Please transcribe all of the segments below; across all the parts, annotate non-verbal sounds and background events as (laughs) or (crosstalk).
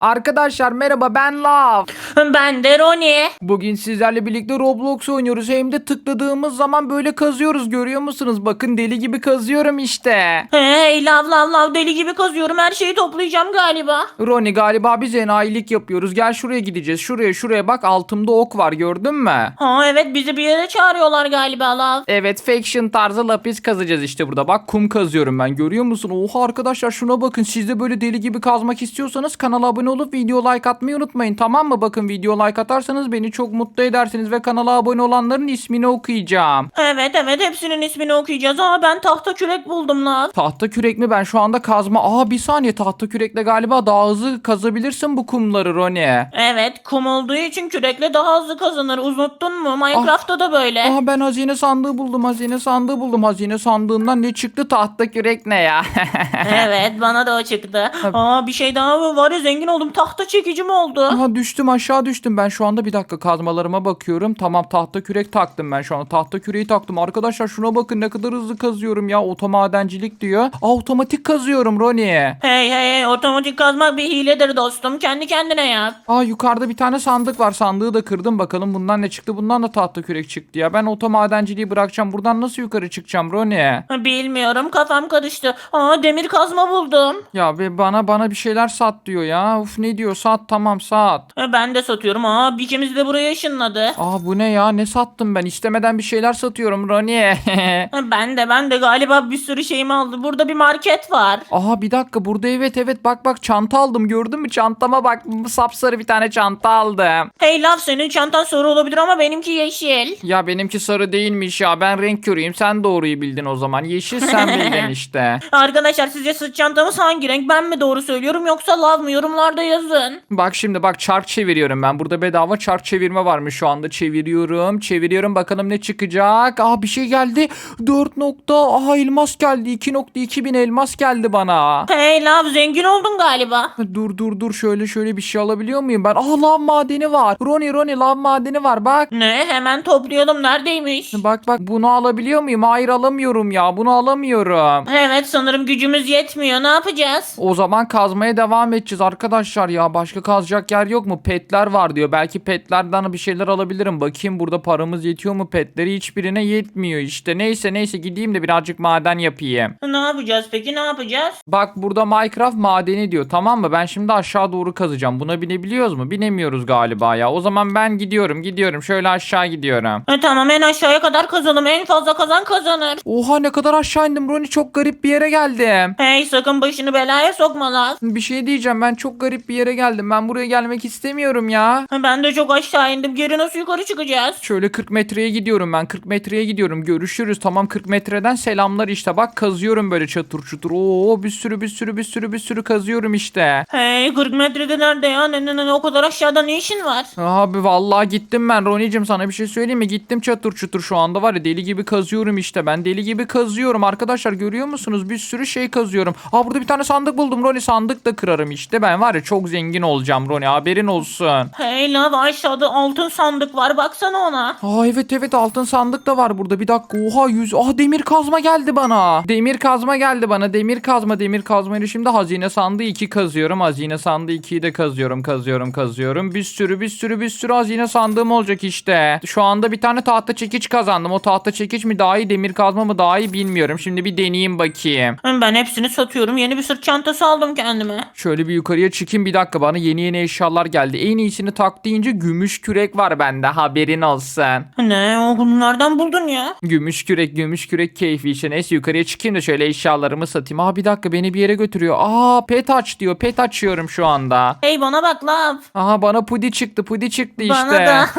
Arkadaşlar merhaba ben Lav. Ben de Roni. Bugün sizlerle birlikte Roblox oynuyoruz. Hem de tıkladığımız zaman böyle kazıyoruz görüyor musunuz? Bakın deli gibi kazıyorum işte. Hey lav lav lav deli gibi kazıyorum her şeyi toplayacağım galiba. Roni galiba biz enayilik yapıyoruz. Gel şuraya gideceğiz. Şuraya şuraya bak altımda ok var gördün mü? Ha evet bizi bir yere çağırıyorlar galiba lav. Evet faction tarzı lapis kazacağız işte burada. Bak kum kazıyorum ben görüyor musun? Oha arkadaşlar şuna bakın. Siz de böyle deli gibi kazmak istiyorsanız kanala abone olup video like atmayı unutmayın. Tamam mı? Bakın video like atarsanız beni çok mutlu edersiniz ve kanala abone olanların ismini okuyacağım. Evet evet hepsinin ismini okuyacağız. Aa ben tahta kürek buldum lav. Tahta kürek mi? Ben şu anda kazma. Aa bir saniye tahta kürekle galiba daha hızlı kazabilirsin bu kumları Roni. Evet kum olduğu için kürekle daha hızlı kazanır. Unuttun mu? Minecraft'ta da böyle. Aa ben hazine sandığı buldum. Hazine sandığı buldum. Hazine sandığından ne çıktı? Tahta kürek ne ya? (laughs) evet bana da o çıktı. Aa bir şey daha var ya zengin oldum. Tahta çekici mi oldu? Aha düştüm aşağı düştüm. Ben şu anda bir dakika kazmalarıma bakıyorum. Tamam tahta kürek taktım ben şu anda. Tahta küreği taktım. Arkadaşlar şuna bakın ne kadar hızlı kazıyorum ya. Otomadencilik diyor. Aa otomatik kazıyorum Roni. Hey hey hey otomatik kazmak bir hiledir dostum. Kendi kendine yap. Aa yukarıda bir tane sandık var. Sandığı da kırdım. Bakalım bundan ne çıktı. Bundan da tahta kürek çıktı ya. Ben otomadenciliği bırakacağım. Buradan nasıl yukarı çıkacağım Roni? Bilmiyorum kafam karıştı. Aa demir kazma buldum. Ya ve bana bana bir şeyler sat diyor ya. Uf ne diyor? Sat tamam sat. Ben de satıyorum. Aa bir ikimiz de buraya ışınladı. Aa bu ne ya? Ne sattım ben? İstemeden bir şeyler satıyorum Roni. E, Ben de ben de galiba bir sürü şeyimi aldı. Burada bir market var. Aha bir dakika burada evet evet bak bak çanta aldım gördün mü çantama bak sapsarı bir tane çanta aldım. Hey laf senin çantan sarı olabilir ama benimki yeşil. Ya benimki sarı değilmiş ya ben renk körüyüm sen doğruyu bildin o zaman yeşil sen (laughs) bildin işte. Arkadaşlar sizce sırt çantamız hangi renk? Ben mi doğru söylüyorum yoksa lav mı? Yorumlarda yazın. Bak şimdi bak çark çeviriyorum ben burada bedava çark çevirme varmış şu anda çeviriyorum çeviriyorum bakalım ne çıkacak. Aa bir şey geldi 4 nokta aha elmas geldi 2.2 bin elmas geldi bana. Hey lav zengin oldun galiba. Dur dur dur şöyle şöyle bir şey alabiliyor muyum ben? Aa lav madeni var. Roni Roni lav madeni var bak. Ne hemen topluyordum neredeymiş? Bak bak bunu alabiliyor muyum? Hayır alamıyorum ya. Bunu alamıyorum. Evet sanırım gücümüz yetmiyor ne yapacağız? O zaman kazmaya devam edeceğiz arkadaşlar ya. Başka kazacak yer yok mu? Petler var diyor. Belki petlerden bir şeyler alabilirim. Bakayım burada paramız yetiyor mu? Petleri hiçbirine yetmiyor işte. Neyse neyse gideyim de birazcık maden yapayım. Ne yapacağız peki ne yapacağız? Bak burada Minecraft madeni diyor. Tamam mı? Ben şimdi aşağı doğru kazacağım. Buna binebiliyoruz mu? Binemiyoruz galiba ya. O zaman ben gidiyorum gidiyorum. Şöyle aşağı gidiyorum. E, tamam en aşağıya kadar kazalım en fazla kazan kazanır. Oha ne kadar aşağı indim Roni. Çok garip bir yere geldim. Hey sakın başını belaya sokma lan. Bir şey diyeceğim ben çok garip bir yere geldim. Ben buraya gelmek istemiyorum ya. Ben de çok aşağı indim. Geri nasıl yukarı çıkacağız? Şöyle 40 metreye gidiyorum ben. 40 metreye gidiyorum. Görüşürüz. Tamam 40 metreden selamlar işte. Bak kazıyorum böyle çatır çutur. Oo bir sürü bir sürü bir sürü bir sürü kazıyorum işte. Hey 40 metrede nerede ya? Ne, ne, ne, o kadar aşağıda ne işin var? Abi vallahi gittim ben. Roni'cim sana bir şey söyleyeyim mi? Gittim çatır çutur şu anda var ya. Deli gibi kazıyorum işte. Ben deli gibi kazıyorum. Arkadaşlar görüyor musunuz? Bir sürü şey kazıyorum. Aa burada bir tane sandık buldum Roni. Sandık da kırarım işte. Ben var ya çok zengin olacağım Roni haberin olsun Hey lav aşağıda altın sandık var baksana ona. Aa evet evet altın sandık da var burada. Bir dakika oha yüz. Aa demir kazma geldi bana. Demir kazma geldi bana. Demir kazma demir kazma ile şimdi hazine sandığı 2 kazıyorum. Hazine sandığı 2'yi de kazıyorum kazıyorum kazıyorum. Bir sürü bir sürü bir sürü hazine sandığım olacak işte. Şu anda bir tane tahta çekiç kazandım. O tahta çekiç mi daha iyi demir kazma mı daha iyi bilmiyorum. Şimdi bir deneyeyim bakayım. Ben hepsini satıyorum. Yeni bir sırt çantası aldım kendime. Şöyle bir yukarıya çıkayım bir dakika bana yeni yeni eşyalar geldi. En iyisini tak deyince gümüş kürek var bende haberin olsun. Ne o bunu nereden buldun ya? Gümüş kürek gümüş kürek keyfi işte neyse yukarıya çıkayım da şöyle eşyalarımı satayım. Aa bir dakika beni bir yere götürüyor. Aa pet aç diyor pet açıyorum şu anda. Hey bana bak lav. Aha bana pudi çıktı pudi çıktı işte. Bana da. (laughs)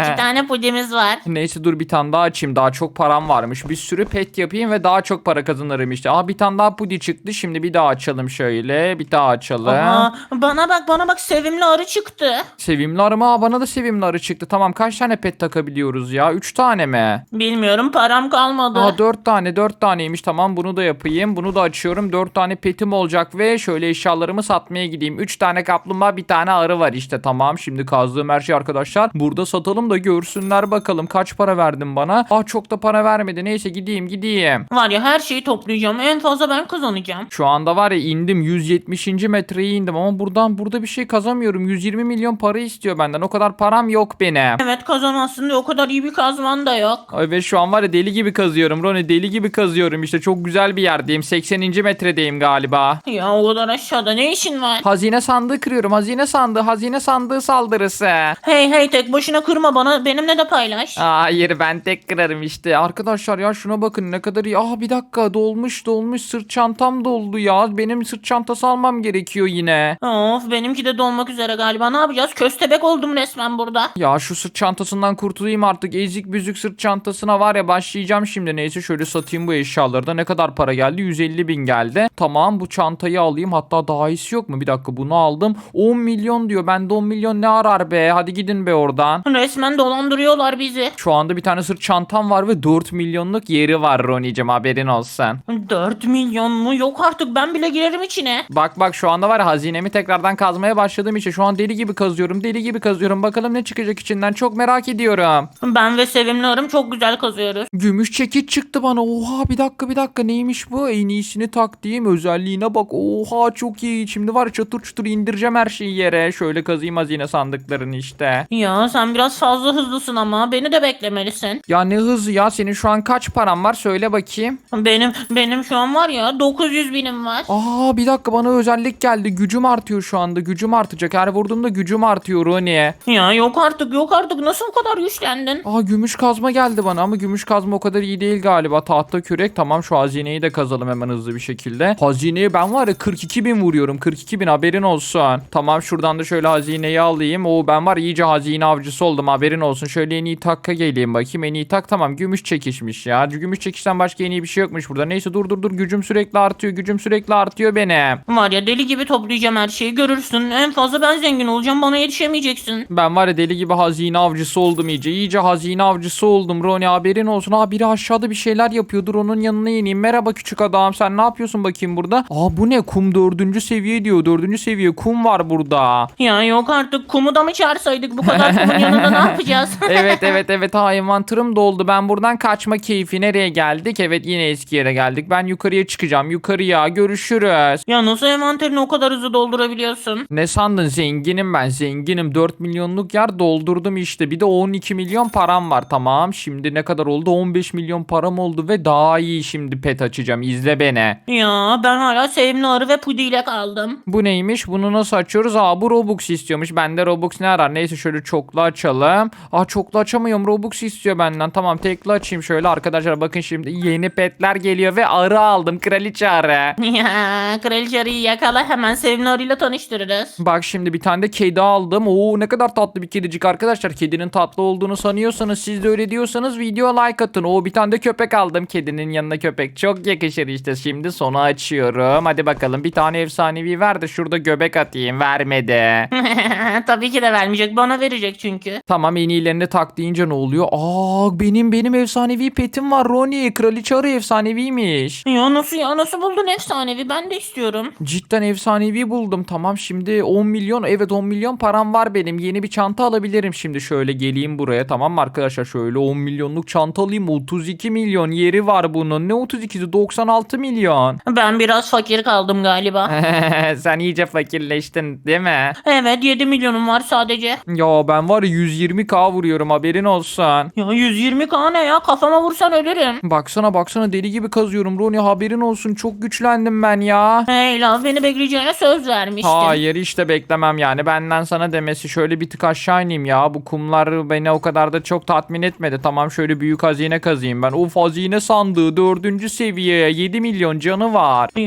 İki tane pudimiz var. Neyse dur bir tane daha açayım. Daha çok param varmış. Bir sürü pet yapayım ve daha çok para kazanırım işte. Aa bir tane daha pudi çıktı. Şimdi bir daha açalım şöyle. Bir daha açalım. Aa, bana bak bana bak sevimli arı çıktı. Sevimli arı mı? Aa bana da sevimli arı çıktı. Tamam kaç tane pet takabiliyoruz ya? 3 tane mi? Bilmiyorum param kalmadı. Aa 4 tane 4 taneymiş tamam bunu da yapayım. Bunu da açıyorum. 4 tane petim olacak ve şöyle eşyalarımı satmaya gideyim. 3 tane kaplumbağa bir tane arı var işte tamam. Şimdi kazdığım her şey arkadaşlar. Burada satalım da görsünler bakalım kaç para verdin bana. Aa çok da para vermedi. Neyse gideyim gideyim. Var ya her şeyi toplayacağım. En fazla ben kazanacağım. Şu anda var ya indim 170. metreye indim ama buradan burada bir şey kazamıyorum. 120 milyon para istiyor benden. O kadar param yok benim. Evet kazanmazsın diye o kadar iyi bir kazman da yok. Evet şu an var ya deli gibi kazıyorum Roni deli gibi kazıyorum işte çok güzel bir yerdeyim 80. metredeyim galiba. Ya o kadar aşağıda ne işin var? Hazine sandığı kırıyorum hazine sandığı hazine sandığı saldırısı. Hey hey tek başına kırma bana benimle de paylaş. Hayır ben tek kırarım işte. Arkadaşlar ya şuna bakın ne kadar iyi. Aa bir dakika dolmuş dolmuş sırt çantam doldu ya. Benim sırt çantası almam gerekiyor yine. Of benimki de dolmak üzere galiba ne yapacağız? Köstebek oldum resmen burada. Ya şu sırt çantasından kurtulayım artık. Ezik büzük sırt çantasına var ya başlayacağım şimdi. Neyse şöyle satayım bu eşyaları da. Ne kadar para geldi? 150 bin geldi. Tamam bu çantayı alayım. Hatta daha iyisi yok mu? Bir dakika bunu aldım. 10 milyon diyor. Bende 10 milyon ne arar be? Hadi gidin be oradan. Resmen dolandırıyorlar bizi. Şu anda bir tane sırt çantam var ve 4 milyonluk yeri var Roni'cim haberin olsun. 4 milyon mu? Yok artık ben bile girerim içine. Bak bak şu anda var ya hazinemi tekrardan kazmaya başladığım için şu an deli gibi kazıyorum deli gibi kazıyorum. Bakalım ne çıkacak içinden. Çok merak ediyorum. Ben ve sevimli arım çok güzel kazıyoruz. Gümüş çekiç çıktı bana. Oha bir dakika bir dakika. Neymiş bu? En iyisini taktiğim özelliğine bak. Oha çok iyi. Şimdi var çatır çutur indireceğim her şeyi yere. Şöyle kazıyım hazine sandıklarını işte. Ya sen biraz fazla hızlısın ama. Beni de beklemelisin. Ya ne hızlı ya? Senin şu an kaç paran var? Söyle bakayım. Benim benim şu an var ya 900 binim var. Aa bir dakika. Bana özellik geldi. Gücüm artıyor şu anda gücüm artacak her vurduğumda gücüm artıyor Roni. Ya yok artık yok artık nasıl bu kadar güçlendin? Aa gümüş kazma geldi bana ama gümüş kazma o kadar iyi değil galiba. Tahta kürek tamam şu hazineyi de kazalım hemen hızlı bir şekilde. Hazineyi ben var ya 42 bin vuruyorum 42 bin haberin olsun. Tamam şuradan da şöyle hazineyi alayım. Oo ben var iyice hazine avcısı oldum haberin olsun. Şöyle en iyi takka geleyim bakayım. En iyi tak tamam gümüş çekişmiş ya. Gümüş çekişten başka en iyi bir şey yokmuş burada. Neyse dur dur dur gücüm sürekli artıyor. Gücüm sürekli artıyor benim. Var ya deli gibi toplayacağım her şeyi görürsün. En fazla ben zengin olacağım bana yetişemeyeceksin. Ben var ya deli gibi hazine avcısı oldum iyice. İyice hazine avcısı oldum Roni haberin olsun. Aa biri aşağıda bir şeyler yapıyordur onun yanına ineyim. Merhaba küçük adam sen ne yapıyorsun bakayım burada? Aa bu ne kum dördüncü seviye diyor. Dördüncü seviye kum var burada. Ya yok artık kumu da mı çağırsaydık bu kadar kumun (laughs) yanında ne yapacağız? (laughs) evet evet evet ha envanterim doldu. Ben buradan kaçma keyfi nereye geldik? Evet yine eski yere geldik. Ben yukarıya çıkacağım. Yukarıya görüşürüz. ya nasıl envanterini o kadar hızlı doldurabiliyorsun? Ne sandın? Zenginim ben zenginim. 4 milyonluk yer doldurdum işte. Bir de 12 milyon param var. Tamam şimdi ne kadar oldu? 15 milyon param oldu ve daha iyi şimdi pet açacağım. İzle beni. Ya ben hala sevimli arı ve Pudi ile kaldım. Bu neymiş? Bunu nasıl açıyoruz? Aa bu Robux istiyormuş. Bende Robux ne arar? Neyse şöyle çoklu açalım. Aa çoklu açamıyorum. Robux istiyor benden. Tamam tekli açayım şöyle. Arkadaşlar bakın şimdi yeni petler geliyor ve arı aldım. Kraliçe arı. (laughs) Ya kraliçe arıyı yakala. Hemen sevimli arıyla tanıştırırız. Bak şimdi bir tane de kedi aldım. Oo ne kadar tatlı bir kedicik arkadaşlar. Kedinin tatlı olduğunu sanıyorsanız siz de öyle diyorsanız video like atın. Oo bir tane de köpek aldım. Kedinin yanına köpek. Çok yakışır işte. Şimdi sonu açıyorum. Hadi bakalım bir tane efsanevi ver de şurada göbek atayım. Vermedi. (laughs) Tabii ki de vermeyecek bana verecek çünkü. tamam en iyilerini tak deyince ne oluyor? Aa benim benim efsanevi petim var Ronnie. Kraliçe arı efsaneviymiş. Ya nasıl ya nasıl buldun efsanevi ben de istiyorum. Cidden efsanevi buldum. Tamam şimdi 10 milyon evet 10 milyon param var benim. Yeni bir çanta alabilirim şimdi. Şöyle geleyim buraya tamam mı arkadaşlar? Şöyle 10 milyonluk çanta alayım. 32 milyon yeri var bunun. Ne 32'si 96 milyon. Ben biraz fakir kaldım galiba. (laughs) Sen iyice fakirleştin değil mi? evet 7 milyonum var sadece. Ya ben var ya 120k vuruyorum haberin olsun. Ya 120k ne ya kafama vursan ölürüm. Baksana baksana deli gibi kazıyorum Roni haberin olsun. Çok güçlendim ben ya. Hey la beni bekleyeceğine söz vermiştin. Hayır işte beklemem yani benden sana demesi şöyle bir tık aşağı ineyim ya bu kumlar beni o kadar da çok tatmin etmedi tamam şöyle büyük hazine kazıyım ben uf hazine sandığı dördüncü seviye 7 milyon canı var. (laughs)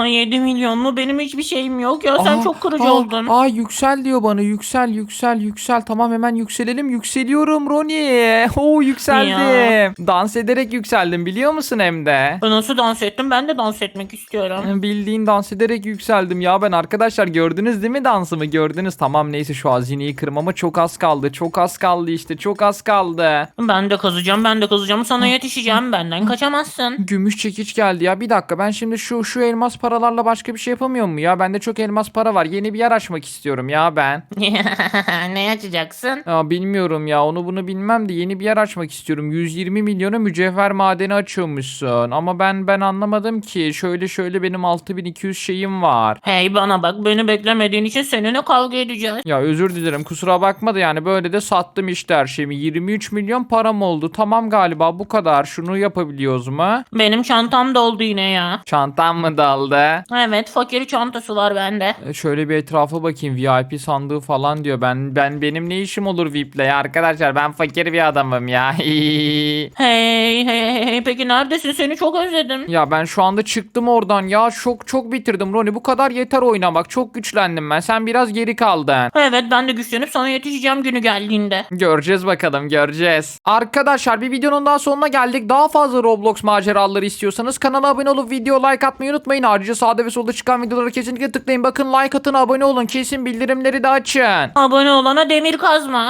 Ya 7 milyon mu benim hiçbir şeyim yok ya sen Aa, çok kırıcı aa, oldun. Aa yüksel diyor bana yüksel yüksel yüksel tamam hemen yükselelim yükseliyorum Roni. (laughs) Oo yükseldim. Dans ederek yükseldim biliyor musun hem de. Nasıl dans ettim ben de dans etmek istiyorum. Bildiğin dans ederek yükseldim ya ben arkadaşlar gördünüz değil mi dansımı? Gördünüz. Tamam neyse şu hazineyi kırmama çok az kaldı. Çok az kaldı işte. Çok az kaldı. Ben de kazacağım ben de kazacağım. Sana yetişeceğim. Benden kaçamazsın. Gümüş çekiç geldi ya. Bir dakika ben şimdi şu şu elmas paralarla başka bir şey yapamıyor mu ya? Bende çok elmas para var. Yeni bir yer açmak istiyorum ya ben. (laughs) ne açacaksın? Ya bilmiyorum ya. Onu bunu bilmem de yeni bir yer açmak istiyorum. 120 milyona mücevher madeni açıyormuşsun. Ama ben ben anlamadım ki. Şöyle şöyle benim 6200 şeyim var. Hey bana Bana bak beni beklemediğin için seninle kavga edeceğiz. Ya özür dilerim kusura bakma da yani böyle de sattım işte her şeyimi. 23 milyon param oldu. Tamam galiba bu kadar. Şunu yapabiliyoruz mu? Benim çantam doldu yine ya. Çantam mı daldı? Evet fakir çantası var bende. E, Şöyle bir etrafa bakayım VIP sandığı falan diyor. Ben ben benim ne işim olur VIP'le ya arkadaşlar ben fakir bir adamım ya. (laughs) Hey hey hey peki neredesin seni çok özledim. ya ben şu anda çıktım oradan ya çok çok bitirdim Roni bu kadar yeter oynamak çok güçlendim ben sen biraz geri kaldın. Evet ben de güçlenip sana yetişeceğim günü geldiğinde. Göreceğiz bakalım göreceğiz. Arkadaşlar bir videonun daha sonuna geldik. Daha fazla Roblox maceraları istiyorsanız kanala abone olup video like atmayı unutmayın. Ayrıca sağda ve solda çıkan videolara kesinlikle tıklayın. Bakın like atın abone olun. Kesin bildirimleri de açın. Abone olana demir kazma.